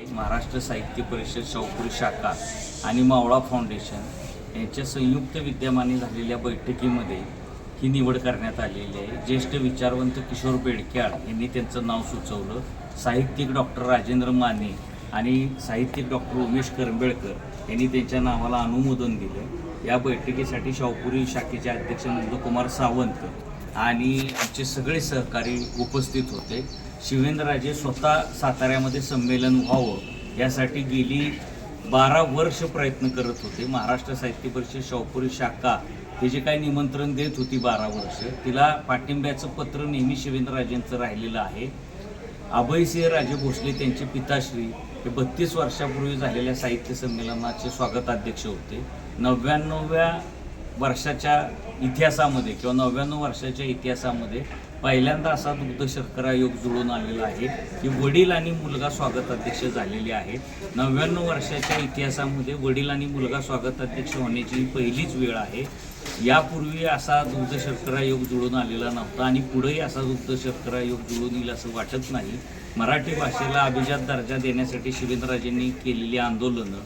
महाराष्ट्र साहित्य परिषद शाहपुरी शाखा आणि मावळा फाउंडेशन यांच्या संयुक्त विद्यमाने झालेल्या बैठकीमध्ये ही निवड करण्यात आलेली आहे. ज्येष्ठ विचारवंत किशोर बेडक्याळ यांनी त्यांचं नाव सुचवलं. साहित्यिक डॉक्टर राजेंद्र माने आणि साहित्यिक डॉक्टर उमेश करंबेळकर यांनी त्यांच्या नावाला अनुमोदन दिलं. या बैठकीसाठी शाहपुरी शाखेचे अध्यक्ष नंदकुमार सावंत आणि आमचे सगळे सहकारी उपस्थित होते. शिवेंद्रराजे स्वतः साताऱ्यामध्ये संमेलन व्हावं यासाठी गेली बारा वर्ष प्रयत्न करत होते. महाराष्ट्र साहित्य परिषद शाहपुरी शाखा हे जे काही निमंत्रण देत होती बारा वर्ष तिला पाठिंब्याचं पत्र नेहमी शिवेंद्रराजेंचं राहिलेलं आहे. अभयसिंह राजे भोसले त्यांचे पिताश्री हे बत्तीस वर्षापूर्वी झालेल्या साहित्य संमेलनाचे स्वागताध्यक्ष होते. नव्याण्णव्या वर्षाच्या इतिहासामध्ये किंवा नव्याण्णव वर्षाच्या इतिहासामध्ये पहिल्यांदा असा दुग्ध शर्करा योग जुळून आलेला आहे की वडील आणि मुलगा स्वागताध्यक्ष झालेले आहेत नव्याण्णव वर्षाच्या इतिहासामध्ये वडील आणि मुलगा स्वागताध्यक्ष होण्याची ही पहिलीच वेळ आहे. यापूर्वी असा दुग्ध शर्करा योग जुळून आलेला नव्हता आणि पुढेही असा दुग्ध शर्करा योग जुळून येईल असं वाटत नाही. मराठी भाषेला अभिजात दर्जा देण्यासाठी शिवेंद्रराजेंनी केलेली आंदोलनं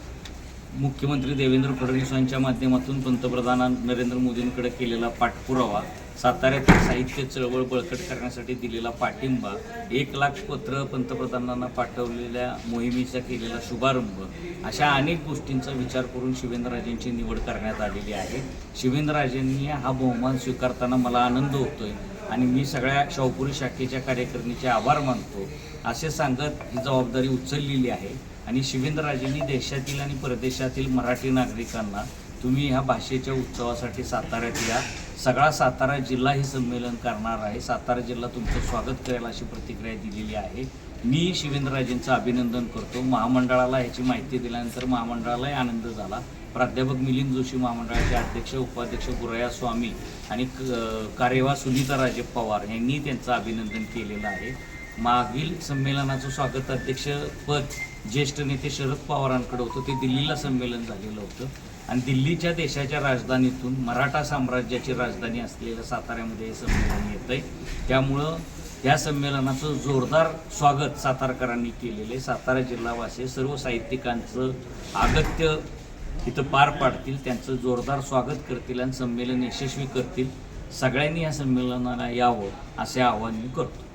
मुख्यमंत्री देवेंद्र फडणवीसांच्या माध्यमातून पंतप्रधान नरेंद्र मोदींकडे केलेला पाठपुरावा साताऱ्यातील साहित्य चळवळ बळकट करण्यासाठी दिलेला पाठिंबा एक लाख पत्र पंतप्रधानांना पाठवलेल्या मोहिमेचा केलेला शुभारंभ अशा अनेक गोष्टींचा विचार करून शिवेंद्रराजेंची निवड करण्यात आलेली आहे. शिवेंद्रराजेंनी हा बहुमान स्वीकारताना मला आनंद होतोय आणि मी सगळ्या शाहपुरी शाखेच्या कार्यकारिणीचे आभार मानतो. असे सांगत ही जबाबदारी उचललेली आहे. आणि शिवेंद्रराजेंनी देशातील आणि परदेशातील मराठी नागरिकांना तुम्ही ह्या भाषेच्या उत्सवासाठी साताऱ्यात या सगळा सातारा जिल्हा हे संमेलन करणार आहे. सातारा जिल्हा तुमचं स्वागत करेल अशी प्रतिक्रिया दिलेली आहे. मी शिवेंद्रराजेंचं अभिनंदन करतो. महामंडळाला ह्याची माहिती दिल्यानंतर महामंडळालाही आनंद झाला. प्राध्यापक मिलिंद जोशी महामंडळाचे अध्यक्ष उपाध्यक्ष गुरया स्वामी आणि क- कार्यवाह सुनीता राजे पवार यांनी त्यांचं अभिनंदन केलेलं आहे. मागील संमेलनाचं स्वागत अध्यक्षपद ज्येष्ठ नेते शरद पवारांकडे होतं. ते दिल्लीला संमेलन झालेलं होतं. आणि दिल्लीच्या देशाच्या राजधानीतून मराठा साम्राज्याची राजधानी असलेल्या साताऱ्यामध्ये हे संमेलन येत आहे त्यामुळं या संमेलनाचं जोरदार स्वागत सातारकरांनी केलेलं आहे. सातारा जिल्हावासी सर्व साहित्यिकांचं अगत्य इथं पार पाडतील त्यांचं जोरदार स्वागत करतील आणि संमेलन यशस्वी करतील. सगळ्यांनी या संमेलनाला यावं असे आवाहन मी करतो.